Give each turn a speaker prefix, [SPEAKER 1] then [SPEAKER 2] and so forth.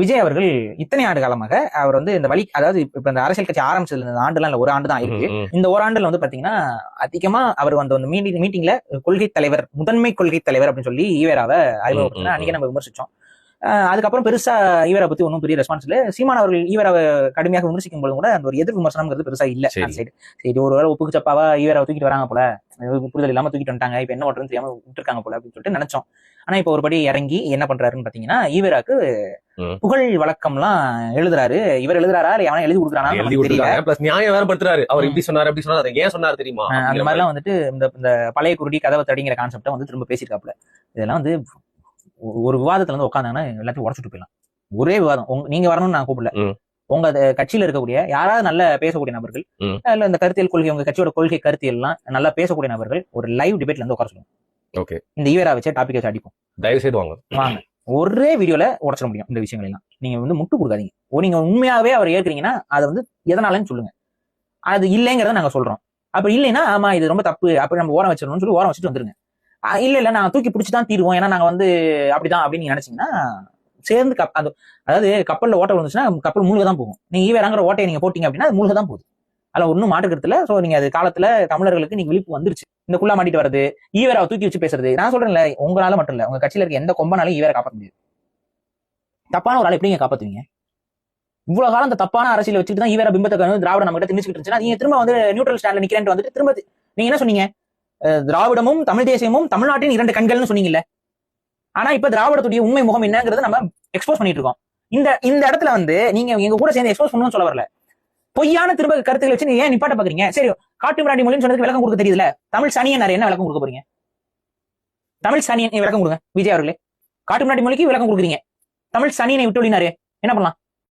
[SPEAKER 1] விஜய் அவர்கள் இத்தனை ஆண்டு காலமாக அவர் வந்து இந்த வழி அதாவது இப்ப இந்த அரசியல் கட்சி ஆரம்பிச்சதுல இந்த ஆண்டுலாம் இல்ல ஒரு ஆண்டு தான் இருக்கு. இந்த ஒரு ஆண்டுல வந்து பாத்தீங்கன்னா அதிகமா அவர் அந்த வந்து மீட்டிங் மீட்டிங்ல கொள்கை தலைவர் முதன்மை கொள்கை தலைவர் அப்படின்னு சொல்லி ஈவேராவை அறிமுகப்படுத்தினா. அன்னைக்கு நம்ம விமர்சிச்சோம். அதுக்கப்புறம் பெருசா ஈவேரா பத்தி ஒன்றும் பெரிய ரெஸ்பான்ஸ் இல்ல. சீமான் அவர்கள் ஈவேராவை கடுமையாக விமர்சிக்கும் போது கூட அந்த ஒரு எதிர் விமர்சனம்ங்கிறது பெருசா இல்ல. அந்த சைடு சரி ஒரு வேளை ஒப்புக்கு சப்பாவா ஈவேராவை தூக்கிட்டு வராங்க போல. புரிதல் இல்லாம தூக்கிட்டு வந்துட்டாங்க. இப்ப என்ன பண்றதுன்னு தெரியாம விட்டுருக்காங்க போல அப்படின்னு சொல்லிட்டு நினைச்சோம். ஆனா இப்ப ஒருபடி இறங்கி என்ன பண்றாருன்னு பாத்தீங்கன்னா ஈவேராக்கு. புகழ் வழக்கம்லாம் எழுதுறாரு. இவர் எழுதுறாரா? இல்ல எவனா எழுதி கொடுக்குறானா?
[SPEAKER 2] பிளஸ் நியாயம் வேற படுத்துறாரு. அவர். இப்படி சொன்னாரு அப்படி சொன்னாரு. ஏன் சொன்னாரு தெரியுமா?
[SPEAKER 1] அந்த மாதிரிலாம் வந்துட்டு இந்த இந்த பழைய குருடி கதவை தடிங்கிற கான்செப்டை வந்து திரும்ப பேசியிருக்காப்புல. இதெல்லாம் வந்து ஒரு விவாதத்துல வந்து உட்காந்தாங்கன்னா எல்லாத்தையும் உடச்சிட்டு போயிடலாம். ஒரே விவாதம். நீங்க வரணும்னு நான் கூப்பிடல. உங்க கட்சியில இருக்கக்கூடிய யாராவது நல்ல பேசக்கூடிய நபர்கள். இல்ல இந்த கருத்தியல் கொள்கை உங்க கட்சியோட கொள்கை கருத்தியல் எல்லாம் நல்லா பேசக்கூடிய நபர்கள் ஒரு லைவ் டிபேட்ல இருந்து உட்கார சொல்லுங்க.
[SPEAKER 2] ஓகே
[SPEAKER 1] இந்த ஈவரா வச்சே டாபிக் வச்சு அடிப்போம்.
[SPEAKER 2] தயவு செய்து வாங்க.
[SPEAKER 1] வாங்க. ஒரே வீடியோல உடச்சிட முடியும் இந்த விஷயங்கள் எல்லாம் நீங்க வந்து முட்டு கொடுக்காதீங்க. ஓ நீங்க உண்மையாவே அவர் ஏற்கிறீங்கன்னா அதை வந்து எதனாலன்னு சொல்லுங்க. அது இல்லைங்கிறத நாங்க சொல்றோம். அப்படி இல்லைன்னா ஆமா இது ரொம்ப தப்பு. அப்படி நம்ம ஓரம் வச்சிடணும்னு சொல்லி ஓரம் வச்சுட்டு வந்துருங்க. இல்ல இல்ல நாங்க தூக்கி பிடிச்சி தான் தீருவோம். ஏன்னா நாங்க வந்து அப்படிதான் அப்படின்னு நீங்க நினைச்சீங்கன்னா சேர்ந்து கப் அது அதாவது கப்பல்ல ஓட்டை விழுந்துச்சுன்னா கப்பல் மூழ்க தான் போகும். நீங்க ஈவேராங்கிற ஓட்டையை நீங்க போட்டீங்க அப்படின்னா அது மூழ்க தான் போகுது. அதில் ஒன்றும் மாற்றுக்கிறதுல சோ நீங்க அது காலத்துல தமிழர்களுக்கு நீங்க விழிப்பு வந்துருச்சு. இந்த குள்ளா மாட்டிட்டு வர்றது ஈவரை தூக்கி வச்சு பேசுறது. நான் சொல்றேன்ல உங்களால மட்டும் இல்லை உங்க கட்சியில இருக்க எந்த கொம்பனாலும் ஈவரை காப்பாற்ற முடியாது. தப்பான ஒரு ஆள் எப்படிங்க காப்பாற்றுவீங்க இவ்வளவு காலம் அந்த தப்பான அரசியல் வச்சுட்டு தான் ஈவேரா பிம்பத்தை வந்து திராவிட நம்ம கிட்ட திணிச்சுட்டு இருந்துச்சுன்னா நீங்க திரும்ப வந்து நியூட்ரல் ஸ்டாண்ட்ல நிக்கிறேன் வந்துட்டு திரும்ப நீங்க என்ன சொன்னீங்க? திராவிடமும் தமிழ் தேசியமும் தமிழ்நாட்டின் இரண்டு கண்கள்னு சொன்னீங்கல்ல. ஆனா இப்ப திராவிடத்துடைய உண்மை முகம் என்னங்கிறது நம்ம எக்ஸ்போஸ் பண்ணிட்டு இருக்கோம். இந்த இந்த இடத்துல வந்து நீங்க எங்க கூட சேர்ந்து எக்ஸ்போஸ் பண்ணணும்னு சொல்ல வரல. பொய்யான திரும்ப கருத்துக்களை வச்சு நீங்க ஏன் நிப்பாட்ட பாக்குறீங்க? சரி காட்டு மிராண்டி மொழின்னு சொன்னதுக்கு விளக்கம் கொடுக்க தெரியுதுல. தமிழ் சனியன் என்ன விளக்கம் கொடுக்க போறீங்க? தமிழ் சனியன் விளக்கம் கொடுங்க. விஜய் அவர்களே. காட்டு மிராண்டி மொழிக்கு விளக்கம் கொடுக்குறீங்க. தமிழ் சனியனை விட்டு என்ன பண்ணலாம்?